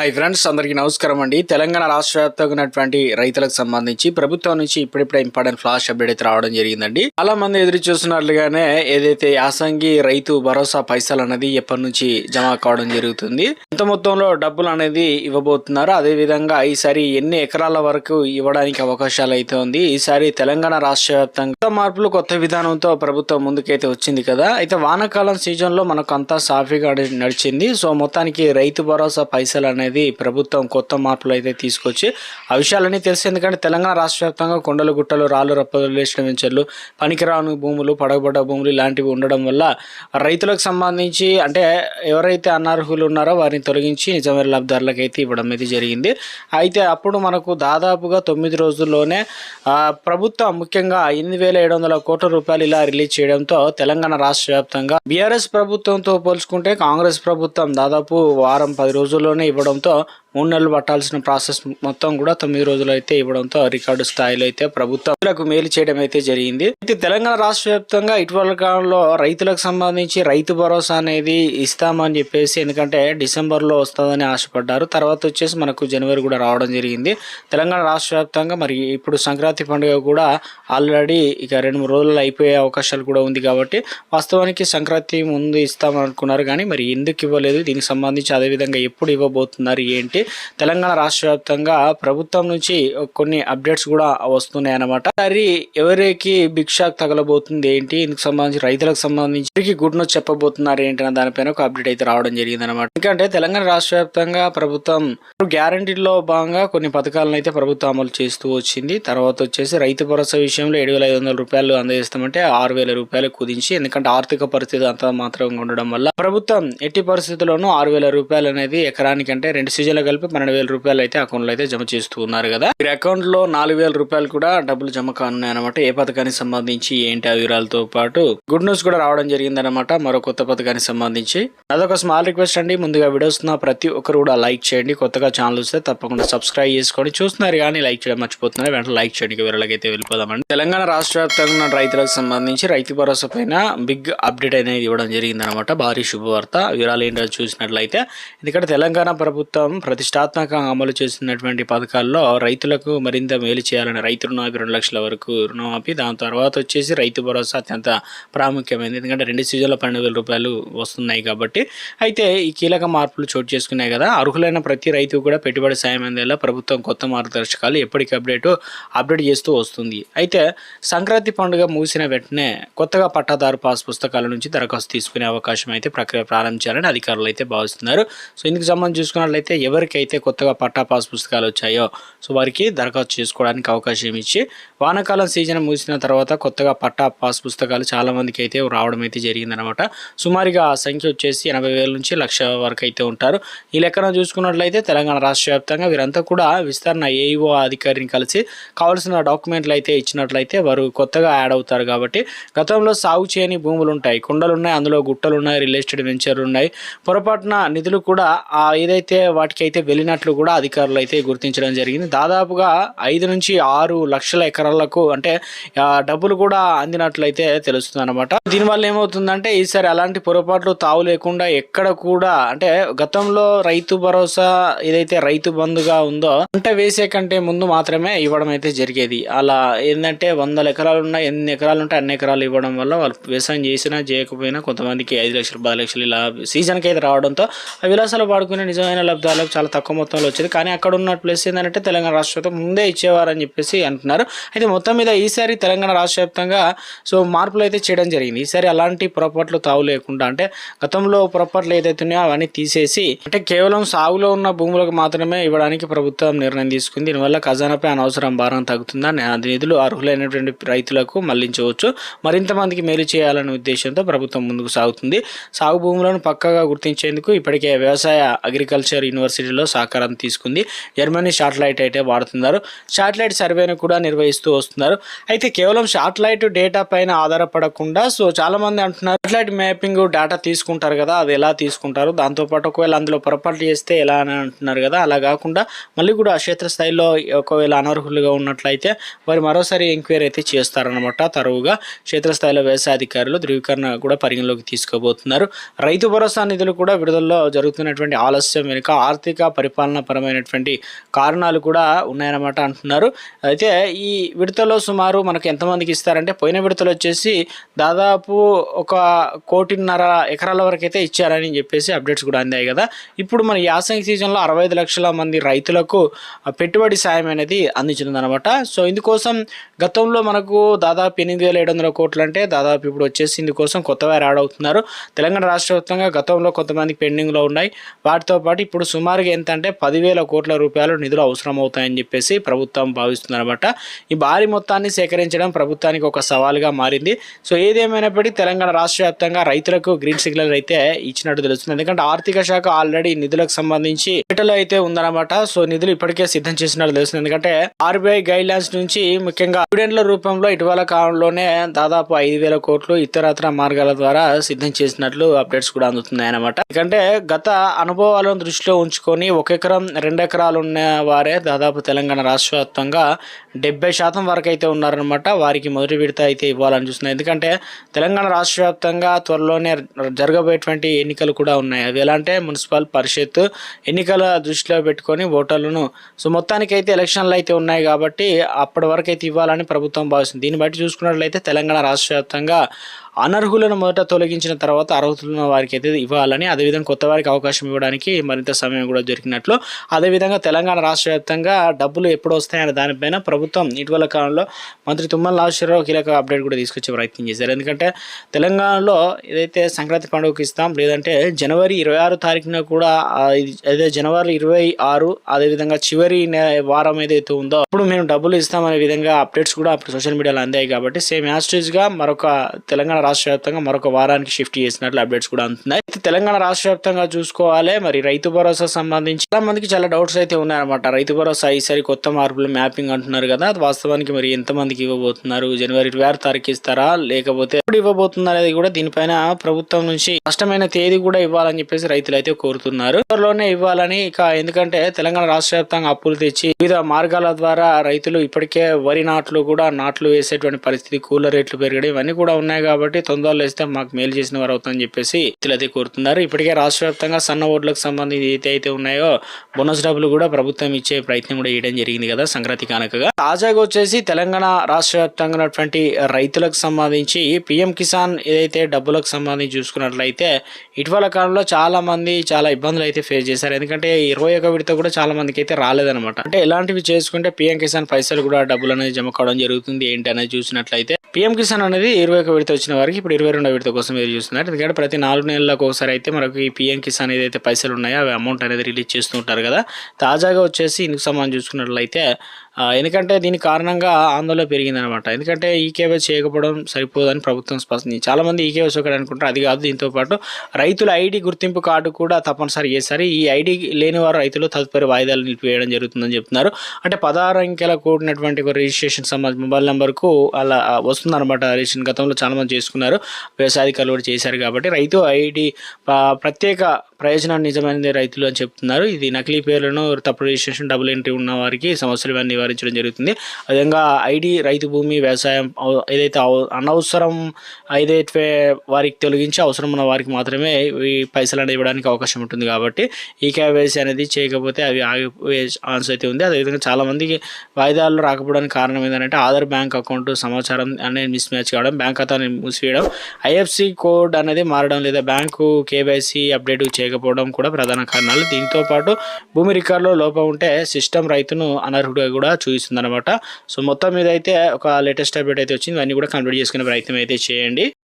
Hi friends అందరికీ నమస్కారం అండి. తెలంగాణ రాష్ట్ర వ్యాప్తంగా ఉన్నటువంటి రైతులకు సంబంధించి ప్రభుత్వం నుంచి ఇప్పుడిప్పుడే ఇంపార్టెంట్ ఫ్లాష్ అప్డేట్ అయితే రావడం జరిగిందండి. చాలా మంది ఎదురు చూస్తున్నట్లుగానే ఏదైతే యాసంగి రైతు భరోసా పైసలు అనేది ఎప్పటి నుంచి జమ కావడం జరుగుతుంది ఎంత మొత్తంలో డబ్బులు అనేది ఇవ్వబోతున్నారు అదే విధంగా ఈసారి ఎన్ని ఎకరాల వరకు ఇవ్వడానికి అవకాశాలు అయితే ఉంది ఈసారి తెలంగాణ రాష్ట్ర వ్యాప్తంగా కొత్త మార్పులు కొత్త విధానంతో ప్రభుత్వం ముందుకైతే వచ్చింది కదా. అయితే వానాకాలం సీజన్లో మనకు అంతా సాఫీగా నడిచింది. సో మొత్తానికి రైతు భరోసా పైసలు అనేది ప్రభుత్వం కొత్త మార్పులు అయితే తీసుకొచ్చి ఆ విషయాలన్నీ తెలుసు. ఎందుకంటే తెలంగాణ రాష్ట్ర వ్యాప్తంగా కొండలు గుట్టలు రాళ్ళు రప్పలు లేచిన వెంచర్లు పనికిరాని భూములు పడగబడ్డ భూములు ఇలాంటివి ఉండడం వల్ల రైతులకు సంబంధించి అంటే ఎవరైతే అనర్హులు ఉన్నారో వారిని తొలగించి నిజమైన లబ్ధారులకు అయితే ఇవ్వడం అయితే జరిగింది. అయితే అప్పుడు మనకు దాదాపుగా తొమ్మిది రోజుల్లోనే ప్రభుత్వం ముఖ్యంగా ఎనిమిది వేల ఏడు వందల కోట్ల రూపాయలు ఇలా రిలీజ్ చేయడంతో తెలంగాణ రాష్ట్ర వ్యాప్తంగా బీఆర్ఎస్ ప్రభుత్వంతో పోల్చుకుంటే కాంగ్రెస్ ప్రభుత్వం దాదాపు వారం పది రోజుల్లోనే ఇవ్వడం ఇవ్వడంతో మూడు నెలలు పట్టాల్సిన ప్రాసెస్ మొత్తం కూడా తొమ్మిది రోజులు అయితే ఇవ్వడంతో రికార్డు స్థాయిలో అయితే ప్రభుత్వం మేలు చేయడం అయితే జరిగింది. అయితే తెలంగాణ రాష్ట్ర వ్యాప్తంగా ఇటీవల కాలంలో రైతులకు సంబంధించి రైతు భరోసా అనేది ఇస్తామని చెప్పేసి ఎందుకంటే డిసెంబర్లో వస్తుందని ఆశపడ్డారు. తర్వాత వచ్చేసి మనకు జనవరి కూడా రావడం జరిగింది. తెలంగాణ రాష్ట్ర వ్యాప్తంగా మరి ఇప్పుడు సంక్రాంతి పండుగ కూడా ఆల్రెడీ ఇక రెండు మూడు రోజులు అయిపోయే అవకాశాలు కూడా ఉంది కాబట్టి వాస్తవానికి సంక్రాంతి ముందు ఇస్తామని అనుకున్నారు కానీ మరి ఎందుకు ఇవ్వలేదు? దీనికి సంబంధించి అదేవిధంగా ఎప్పుడు ఇవ్వబోతున్నారు ఏంటి? తెలంగాణ రాష్ట్ర వ్యాప్తంగా ప్రభుత్వం నుంచి కొన్ని అప్డేట్స్ కూడా వస్తున్నాయి అన్నమాట మరి ఎవరికి బిగ్ షాక్ తగలబోతుంది ఏంటి? ఇందుకు సంబంధించి రైతులకు సంబంధించి ఎవరికి గుడ్ న్యూస్ చెప్పబోతున్నారు ఏంటి అన్న దానిపైన ఒక అప్డేట్ అయితే రావడం జరిగింది అనమాట ఎందుకంటే తెలంగాణ రాష్ట్ర వ్యాప్తంగా ప్రభుత్వం గ్యారంటీలో భాగంగా కొన్ని పథకాలను అయితే ప్రభుత్వం అమలు చేస్తూ వచ్చింది. తర్వాత వచ్చేసి రైతు భరోసా విషయంలో ఏడు వేల ఐదు వందల రూపాయలు అందజేస్తామంటే ఆరు వేల రూపాయలు కుదించి ఎందుకంటే ఆర్థిక పరిస్థితి అంత మాత్రం ఉండడం వల్ల ప్రభుత్వం ఎట్టి పరిస్థితుల్లోనూ ఆరు వేల రూపాయలు అనేది ఎకరానికి అంటే రెండు సీజన్లు కలిపి పన్నెండు వేల రూపాయలు అయితే అకౌంట్లో అయితే జమ చేస్తూ ఉన్నారు కదా. మీరు అకౌంట్లో నాలుగు వేల రూపాయలు కూడా డబ్బులు జమ కానున్నాయి అనమాట ఏ పథకానికి సంబంధించి ఏంటి ఆ వివరాలతో పాటు గుడ్ న్యూస్ కూడా రావడం జరిగిందనమాట మరో కొత్త పథకానికి సంబంధించి. అదొక స్మాల్ రిక్వెస్ట్ అండి. ముందుగా వీడియోస్ ప్రతి ఒక్కరు కూడా లైక్ చేయండి. కొత్తగా ఛానల్ వస్తే తప్పకుండా సబ్స్క్రైబ్ చేసుకోండి చూస్తున్నారు కానీ లైక్ చేయడం మర్చిపోతున్నారు? వెంటనే లైక్ చేయడానికి వివరాలకి వెళ్ళిపోదామండి. తెలంగాణ రాష్ట్ర వ్యాప్తంగా రైతులకు సంబంధించి రైతు భరోసా పైన బిగ్ అప్డేట్ అనేది ఇవ్వడం జరిగిందనమాట భారీ శుభవార్త. వివరాలు ఏంటో చూసినట్లయితే ఎందుకంటే తెలంగాణ ప్రభుత్వం ప్రతిష్టాత్మకంగా అమలు చేస్తున్నటువంటి పథకాల్లో రైతులకు మరింత మేలు చేయాలని రైతు రుణమాఫీ రెండు లక్షల వరకు రుణమాఫీ దాని తర్వాత వచ్చేసి రైతు భరోసా అత్యంత ప్రాముఖ్యమైనది. ఎందుకంటే రెండు సీజన్లో పన్నెండు వేల రూపాయలు వస్తున్నాయి కాబట్టి. అయితే ఈ కీలక మార్పులు చోటు చేసుకున్నాయి కదా. అర్హులైన ప్రతి రైతు కూడా పెట్టుబడి సాయం అందేలా ప్రభుత్వం కొత్త మార్గదర్శకాలు ఎప్పటికీ అప్డేట్ అప్డేట్ చేస్తూ వస్తుంది. అయితే సంక్రాంతి పండుగ ముగిసిన వెంటనే కొత్తగా పట్టాదారు పాస్ పుస్తకాల నుంచి దరఖాస్తు తీసుకునే అవకాశం అయితే ప్రక్రియ ప్రారంభించాలని అధికారులు అయితే భావిస్తున్నారు. సో ఇందుకు సంబంధించి చూసుకున్నట్లయితే ఎవరికైతే కొత్తగా పట్టా పాస్ పుస్తకాలు వచ్చాయో సో వారికి దరఖాస్తు చేసుకోవడానికి అవకాశం ఇచ్చి వానాకాలం సీజన్ ముగిసిన తర్వాత కొత్తగా పట్టా పాస్ పుస్తకాలు చాలా మందికి అయితే రావడం అయితే జరిగిందనమాట. సుమారుగా ఆ సంఖ్య వచ్చేసి ఎనభై వేల నుంచి లక్ష వరకు అయితే ఉంటారు. ఈ లెక్కన చూసుకున్నట్లయితే తెలంగాణ రాష్ట్ర వ్యాప్తంగా వీరంతా కూడా విస్తరణ ఏఈఓ అధికారిని కలిసి కావాల్సిన డాక్యుమెంట్లు అయితే ఇచ్చినట్లయితే వారు కొత్తగా యాడ్ అవుతారు కాబట్టి గతంలో సాగు చేయని భూములు ఉంటాయి. కొండలు ఉన్నాయి అందులో గుట్టలు ఉన్నాయి రియల్ ఎస్టేట్ వెంచర్లు ఉన్నాయి. పొరపాటున నిధులు కూడా ఏదైతే వాటికి అయితే వెళ్ళినట్లు కూడా అధికారులు అయితే గుర్తించడం జరిగింది. దాదాపుగా ఐదు నుంచి ఆరు లక్షల ఎకరాలకు అంటే డబ్బులు కూడా అందినట్లయితే తెలుస్తుంది అనమాట దీనివల్ల ఏమవుతుందంటే ఈసారి అలాంటి పొరపాట్లు తావు లేకుండా ఎక్కడ కూడా అంటే గతంలో రైతు భరోసా ఏదైతే రైతు బంధుగా ఉందో పంట వేసే కంటే ముందు మాత్రమే ఇవ్వడం అయితే జరిగేది. అలా ఏంటంటే వందల ఎకరాలు ఉన్నాయి ఎన్ని ఎకరాలు ఉంటే అన్ని ఎకరాలు ఇవ్వడం వల్ల వాళ్ళు వ్యవసాయం చేసినా చేయకపోయినా కొంతమందికి ఐదు లక్షలు పది లక్షలు ఇలా సీజన్కి అయితే రావడంతో ఆ విలాసాలు వాడుకునే నిజమైన లబ్ధాలకు చాలా తక్కువ మొత్తంలో వచ్చేది. కానీ అక్కడ ఉన్న ప్లేస్ ఏంటంటే తెలంగాణ రాష్ట్రంతో ముందే ఇచ్చేవారని చెప్పేసి అంటున్నారు. అయితే మొత్తం మీద ఈసారి తెలంగాణ రాష్ట్ర వ్యాప్తంగా సో మార్పులు అయితే చేయడం జరిగింది. ఈసారి అలాంటి పొరపాట్లు తావు లేకుండా అంటే గతంలో పొరపాట్లు ఏదైతే ఉన్నాయో అవన్నీ తీసేసి అంటే కేవలం సాగులో ఉన్న భూములకు మాత్రమే ఇవ్వడానికి ప్రభుత్వం నిర్ణయం తీసుకుంది. దీనివల్ల ఖజానాపై అనవసరం భారం తగ్గుతుందా ఆ నిధులు అర్హులైనటువంటి రైతులకు మళ్ళించవచ్చు. మరింత మందికి మేలు చేయాలనే ఉద్దేశంతో ప్రభుత్వం ముందుకు సాగుతుంది. సాగు భూములను పక్కగా గుర్తించేందుకు ఇప్పటికే వ్యవసాయ అగ్రికల్చర్ యూనివర్సిటీలో సహకారం తీసుకుంది. జర్మనీ శాటిలైట్ అయితే వాడుతున్నారు. శాటిలైట్ సర్వేను కూడా నిర్వహిస్తూ వస్తున్నారు. అయితే కేవలం శాటిలైట్ డేటా పైన ఆధారపడకుండా సో చాలామంది అంటున్నారు శాటిలైట్ మ్యాపింగ్ డేటా తీసుకుంటారు కదా అది ఎలా తీసుకుంటారు? దాంతోపాటు ఒకవేళ అందులో పొరపాటు చేస్తే ఎలా అని అంటున్నారు కదా? అలా కాకుండా మళ్ళీ కూడా క్షేత్రస్థాయిలో ఒకవేళ అనర్హులుగా ఉన్నట్లయితే వారు మరోసారి ఎంక్వైరీ అయితే చేస్తారనమాట తరువుగా క్షేత్రస్థాయిలో వ్యవసాయ అధికారులు ధృవీకరణ కూడా పరిగణలోకి తీసుకోబోతున్నారు. రైతు భరోసా నిధులు కూడా విడుదలలో జరుగుతున్నటువంటి ఆలస్యం వెనుక ఆర్థిక పరిపాలన పరమైనటువంటి కారణాలు కూడా ఉన్నాయన్నమాట అంటున్నారు. అయితే ఈ విడతలో సుమారు మనకు ఎంతమందికి ఇస్తారంటే పోయిన విడతలు వచ్చేసి దాదాపు ఒక కోటిన్నర ఎకరాల వరకు అయితే ఇచ్చారని చెప్పేసి అప్డేట్స్ కూడా అందాయి కదా. ఇప్పుడు మన యాసంగి సీజన్లో అరవై ఐదు లక్షల మంది రైతులకు పెట్టుబడి సాయం అనేది అందించింది అనమాట సో ఇందుకోసం గతంలో మనకు దాదాపు ఎనిమిది వేల ఏడు వందల కోట్లు అంటే దాదాపు ఇప్పుడు వచ్చేసి ఇందుకోసం కొత్తగా యాడ్ అవుతున్నారు. తెలంగాణ రాష్ట్ర వ్యాప్తంగా గతంలో కొంతమంది పెండింగ్లో ఉన్నాయి. వాటితో పాటు ఇప్పుడు సుమారుగా ఎంత అంటే పదివేల కోట్ల రూపాయలు నిధులు అవసరం అవుతాయని చెప్పేసి ప్రభుత్వం భావిస్తుంది అనమాట ఈ భారీ మొత్తాన్ని సేకరించడం ప్రభుత్వానికి ఒక సవాల్గా మారింది. సో ఏదేమైనప్పటికీ తెలంగాణ రాష్ట్ర వ్యాప్తంగా రైతులకు గ్రీన్ సిగ్నల్ అయితే ఇచ్చినట్టు తెలుస్తుంది. ఎందుకంటే ఆర్థిక శాఖ ఆల్రెడీ నిధులకు సంబంధించి డేటాలో అయితే ఉందన్నమాట. సో నిధులు ఇప్పటికే సిద్ధం చేసినట్టు తెలుస్తుంది. ఎందుకంటే ఆర్బీఐ గైడ్ లైన్స్ నుంచి ముఖ్యంగా డివిడెండ్ల రూపంలో ఇటీవల కాలంలోనే దాదాపు ఐదు వేల కోట్లు ఇతరత్ర మార్గాల ద్వారా సిద్ధం చేసినట్లు అప్డేట్స్ కూడా అందుతున్నాయి అనమాట ఎందుకంటే గత అనుభవాలను దృష్టిలో ఉంచుకొని ఒక ఎకరం రెండు ఎకరాలు ఉన్న వారే దాదాపు తెలంగాణ రాష్ట్ర వ్యాప్తంగా డెబ్బై శాతం వరకు అయితే ఉన్నారనమాట వారికి మొదటి విడత అయితే ఇవ్వాలని చూస్తున్నాయి ఎందుకంటే తెలంగాణ రాష్ట్ర వ్యాప్తంగా త్వరలోనే జరగబోయేటువంటి ఎన్నికలు కూడా ఉన్నాయి. అవి ఎలా అంటే మున్సిపల్ పరిషత్ ఎన్నికల దృష్టిలో పెట్టుకొని ఓటర్లను సో మొత్తానికైతే ఎలక్షన్లు అయితే ఉన్నాయి కాబట్టి అప్పటి వరకు అయితే ఇవ్వాలని ప్రభుత్వం భావిస్తుంది. దీన్ని బట్టి చూసుకున్నట్లయితే తెలంగాణ రాష్ట్ర వ్యాప్తంగా అనర్హులను మొదట తొలగించిన తర్వాత అర్హతలున్న వారికి అయితే ఇవ్వాలని అదేవిధంగా కొత్త వారికి అవకాశం ఇవ్వడానికి మరింత సమయం కూడా దొరికినట్లు. అదేవిధంగా తెలంగాణ రాష్ట్ర వ్యాప్తంగా డబ్బులు ఎప్పుడు వస్తాయనే దానిపైన ప్రభుత్వం ఇటీవల కాలంలో మంత్రి తుమ్మల నాగేశ్వరరావు కీలక అప్డేట్ కూడా తీసుకొచ్చే ప్రయత్నం చేశారు. ఎందుకంటే తెలంగాణలో ఏదైతే సంక్రాంతి పండుగకి ఇస్తాం లేదంటే జనవరి ఇరవై ఆరు తారీఖున కూడా అదే జనవరి ఇరవై ఆరు అదేవిధంగా చివరి వారం ఏదైతే ఉందో అప్పుడు మేము డబ్బులు ఇస్తామనే విధంగా అప్డేట్స్ కూడా అప్పుడు సోషల్ మీడియాలో అందాయి కాబట్టి సేమ్ యాస్టేజ్గా మరొక తెలంగాణ రాష్ట్ర వ్యాప్తంగా మరొక వారానికి షిఫ్ట్ చేసినట్లు అప్డేట్స్ కూడా అందుతున్నాయి. తెలంగాణ రాష్ట్ర వ్యాప్తంగా చూసుకోవాలి. మరి రైతు భరోసా సంబంధించి చాలా మందికి చాలా డౌట్స్ అయితే ఉన్నాయన్నమాట. రైతు భరోసా ఈసారి కొత్త మార్పులు మ్యాపింగ్ అంటున్నారు కదా. అది వాస్తవానికి మరి ఎంతమందికి ఇవ్వబోతున్నారు? జనవరి ఇరవై ఆరు తారీఖు ఇస్తారా? లేకపోతే ఎప్పుడు ఇవ్వబోతున్నారు అనేది కూడా దీనిపైన ప్రభుత్వం నుంచి స్పష్టమైన తేదీ కూడా ఇవ్వాలని చెప్పేసి రైతులు అయితే కోరుతున్నారు. త్వరలోనే ఇవ్వాలని ఇక ఎందుకంటే తెలంగాణ రాష్ట్ర వ్యాప్తంగా అప్పులు తెచ్చి వివిధ మార్గాల ద్వారా రైతులు ఇప్పటికే వరి నాట్లు కూడా నాట్లు వేసేటువంటి పరిస్థితి కూలర్ రేట్లు పెరగడం ఇవన్నీ కూడా ఉన్నాయి కాబట్టి తొందరలో ఇస్తే మాకు మేలు చేసిన వారు అవుతుందని చెప్పేసి రైతులు అయితే కోరుతున్నారు. ఇప్పటికే రాష్ట్ర వ్యాప్తంగా సన్న ఓట్లకు సంబంధించి ఏదైతే అయితే ఉన్నాయో బోనస్ డబ్బులు కూడా ప్రభుత్వం ఇచ్చే ప్రయత్నం కూడా చేయడం జరిగింది కదా సంక్రాంతి కానుకగా. తాజాగా వచ్చేసి తెలంగాణ రాష్ట్ర వ్యాప్తంగా ఉన్నటువంటి రైతులకు సంబంధించి పిఎం కిసాన్ ఏదైతే డబ్బులకు సంబంధించి చూసుకున్నట్లయితే ఇటీవల కాలంలో చాలా మంది చాలా ఇబ్బందులు అయితే ఫేస్ చేశారు. ఎందుకంటే ఇరవై ఒక విడత కూడా చాలా మందికి అయితే రాలేదనమాట అంటే ఇలాంటివి చేసుకుంటే పిఎం కిసాన్ పైసలు కూడా డబ్బులు అనేది జమ కావడం జరుగుతుంది ఏంటి అనేది చూసినట్లయితే పిఎం కిసాన్ అనేది ఇరవై ఒక విడత వచ్చిన వారికి ఇప్పుడు ఇరవై రెండో విడత కోసం ఎదురు చూస్తున్నారు. ఎందుకంటే ప్రతి నాలుగు నెలలకు ఒకసారి అయితే మనకు ఈ పిఎం కిసాన్ ఏదైతే పైసలు ఉన్నాయో అవి అమౌంట్ అనేది రిలీజ్ చేస్తూ ఉంటారు కదా. తాజాగా వచ్చేసి ఇందుకు సంబంధించి చూసుకున్నట్లయితే ఎందుకంటే దీని కారణంగా ఆందోళన పెరిగిందనమాట ఎందుకంటే ఈకేవై చేయకపోవడం సరిపోదని ప్రభుత్వం స్పష్టం చాలా మంది ఈకేవైస్ ఒకటి అనుకుంటారు అది కాదు దీంతో పాటు రైతుల ఐడి గుర్తింపు కార్డు కూడా తప్పనిసరి చేశారు. ఈ ఐడి లేని వారు రైతులు తదుపరి వాయిదాలు నిలిపివేయడం జరుగుతుందని చెప్తున్నారు. అంటే పదహారు అంకెల కూడినటువంటి ఒక రిజిస్ట్రేషన్ సంబంధించి మొబైల్ నెంబర్కు అలా వస్తుందన్నమాట రిజిస్ట్రేషన్ గతంలో చాలామంది చేసుకున్నారు. వ్యవసాయాధికారులు కూడా చేశారు కాబట్టి రైతు ఐడి ప్రత్యేక ప్రయోజనం నిజమైనది రైతులు అని చెప్తున్నారు. ఇది నకిలీ పేర్లను తప్పుడు రిజిస్ట్రేషన్ డబుల్ ఎంట్రీ ఉన్న వారికి సమస్యలు ఇవన్నీ నివారించడం జరుగుతుంది. అదేవిధంగా ఐడి రైతు భూమి వ్యవసాయం ఏదైతే అవ- అనవసరం ఏదైతే వారికి తొలగించి అవసరం ఉన్న వారికి మాత్రమే ఈ పైసలు అనేది ఇవ్వడానికి అవకాశం ఉంటుంది కాబట్టి ఈ కేవైసీ అనేది చేయకపోతే అవి ఆగిపోయే ఛాన్స్ అయితే ఉంది. అదేవిధంగా చాలా మందికి వాయిదాలు రాకపోవడానికి కారణం ఏంటంటే ఆధార్ బ్యాంక్ అకౌంట్ సమాచారం అనేది మిస్ మ్యాచ్ కావడం బ్యాంక్ ఖాతాని మూసివేయడం ఐఎఫ్సి కోడ్ అనేది మారడం లేదా బ్యాంకు కేవైసీ అప్డేట్ చేయకపోవడం కూడా ప్రధాన కారణాలు. దీంతో పాటు భూమి రికార్డులో లోపం ఉంటే సిస్టమ్ రైతును అనర్హుడిగా కూడా చూపిస్తుంది అనమాట సో మొత్తం మీద అయితే ఒక లేటెస్ట్ అప్డేట్ అయితే వచ్చింది. అన్ని కూడా కంప్లీట్ చేసుకునే ప్రయత్నం అయితే చేయండి.